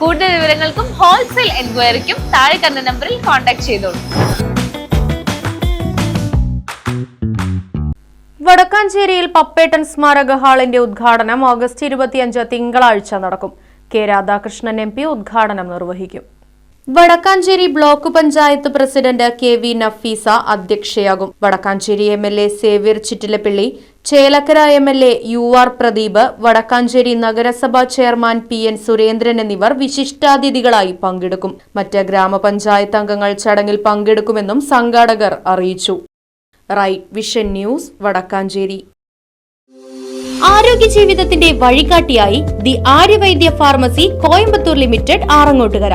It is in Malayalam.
കൂടുതൽ വിവരങ്ങൾക്കും ഹോൾസെയിൽ എൻക്വയറിക്കും താഴെ കണ്ട നമ്പറിൽ കോൺടാക്ട് ചെയ്തോളൂ വടക്കാഞ്ചേരിയിൽ പപ്പേട്ടൻ സ്മാരക ഹാളിന്റെ ഉദ്ഘാടനം ഓഗസ്റ്റ് ഇരുപത്തിയഞ്ച് തിങ്കളാഴ്ച നടക്കും. കെ രാധാകൃഷ്ണൻ എം പി ഉദ്ഘാടനം നിർവഹിക്കും. Vadakkanchery block panchayat president K V Nafeesa അധ്യക്ഷയാകും. Vadakkanchery M L A Xavier Chittilappilly Chelakkara M L A U R Pradeep Vadakkanchery നഗരസഭാ ചെയർമാൻ പി എൻ സുരേന്ദ്രൻ എന്നിവർ വിശിഷ്ടാതിഥികളായി പങ്കെടുക്കും. മറ്റ് ഗ്രാമപഞ്ചായത്ത് അംഗങ്ങൾ ചടങ്ങിൽ പങ്കെടുക്കുമെന്നും സംഘാടകർ അറിയിച്ചു. Right vision news Vadakkanchery. ആരോഗ്യ ജീവിതത്തിന്റെ വഴികാട്ടിയായി the Aryavaidya pharmacy Coimbatore limited Arangottukara.